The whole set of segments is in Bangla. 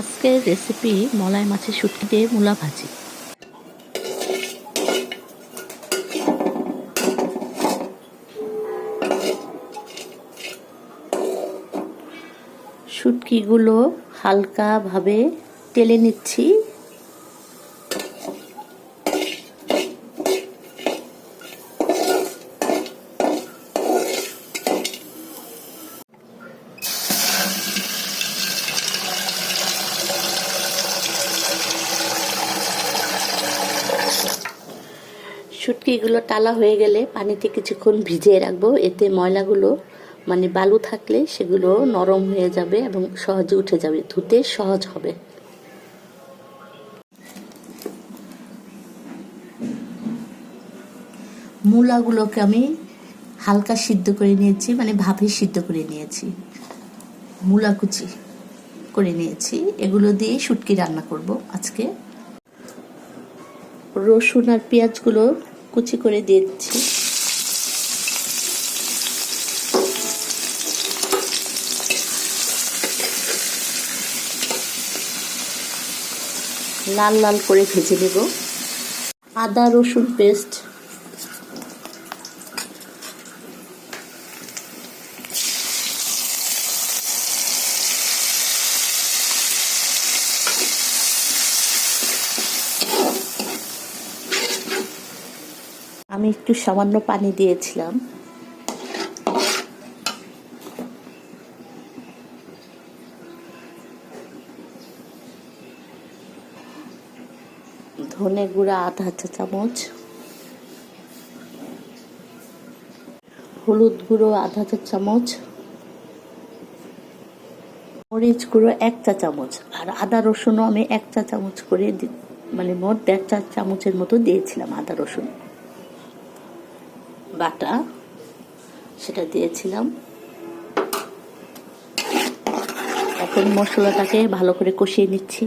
আজকের রেসিপি মলাই মাছের শুটকি দিয়ে মূলা ভাজি। শুটকিগুলো হালকাভাবে তেলে নিচ্ছি। শুটকিগুলো টালা হয়ে গেলে পানিতে কিছুক্ষণ ভিজিয়ে রাখব। এতে ময়লাগুলো মানে বালু থাকলে সেগুলো নরম হয়ে যাবে এবং সহজে উঠে যাবে ধুতে সহজ হবে। মূলাগুলোকে আমি হালকা সিদ্ধ করে নিয়েছি মানে ভাপে সিদ্ধ করে নিয়েছি। মূলা কুচি করে নিয়েছি। এগুলো দিয়ে শুটকি রান্না করব আজকে। রসুন আর পেঁয়াজগুলো কুচি করে দিচ্ছি। লাল লাল করে ভেজে নেব। আদা রসুন পেস্ট আমি একটু সামান্য পানি দিয়েছিলাম। ধনে গুঁড়া আধা চা চামচ। হলুদ গুঁড়ো আধা চা চামচ। মরিচ গুঁড়ো এক চা চামচ। আর আদা রসুনও আমি এক চা চামচ করে মানে মোট দেড় চা চামচের মতো দিয়েছিলাম আদা রসুন। বাটা, সেটা দিয়েছিলাম। এখন মশলাটাকে ভালো করে কষিয়ে নিচ্ছি।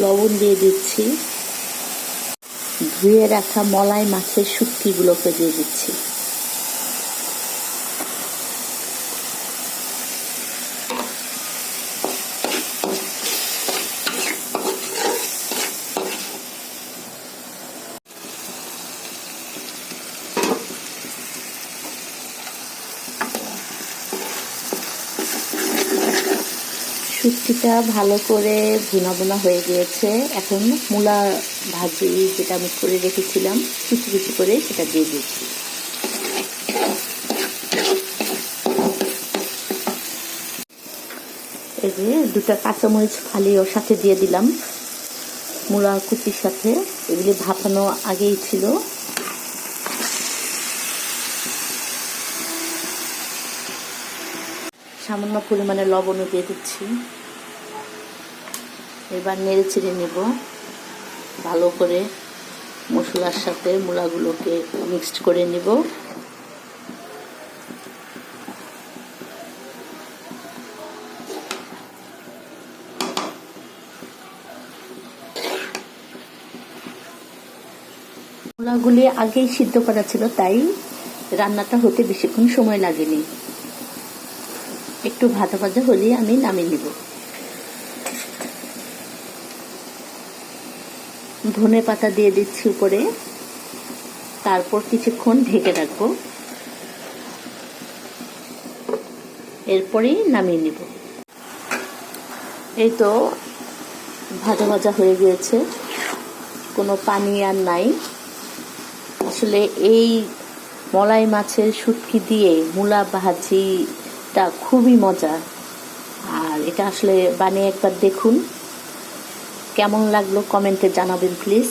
লবণ দিয়ে দিচ্ছি। ধুয়ে রাখা মলাই মাছের শুটকিগুলোকে দিয়ে দিচ্ছি। শুটকিটা ভালো করে ভুনা ভুনা হয়ে গিয়েছে। এখন মূলা ভাজি যেটা আমি করে রেখেছিলাম, কুচি কুচি করে সেটা দিয়ে দিচ্ছি। এই যে দুটা কাঁচামরিচ ফালি ওর সাথে দিয়ে দিলাম। মূলা কুচির সাথে। এগুলি ভাপানো আগেই ছিল। সামান্য পরিমাণে লবণও দিয়ে দিচ্ছি। এবার নেড়ে চিড়ে নেব। ভালো করে মশলার সাথে মূলাগুলোকে মিক্সড করে নেব। মূলাগুলি আগেই সিদ্ধ করা ছিল, তাই রান্নাটা হতে বেশিক্ষণ সময় লাগেনি। একটু ভাজা ভাজা হলে আমি নামিয়ে নিব। ধনে পাতা দিয়ে দিচ্ছি উপরে। তারপর কিছুক্ষণ ঢেকে রাখব। এরপরেই নামিয়ে নিব। এই তো ভাজা ভাজা হয়ে গিয়েছে। কোনো পানি আর নাই। আসলে এই মলাই মাছের শুটকি দিয়ে মূলা ভাজি এটা খুবই মজা আর এটা আসলে বানিয়ে একবার দেখুন। কেমন লাগল কমেন্টে জানাবেন প্লিজ।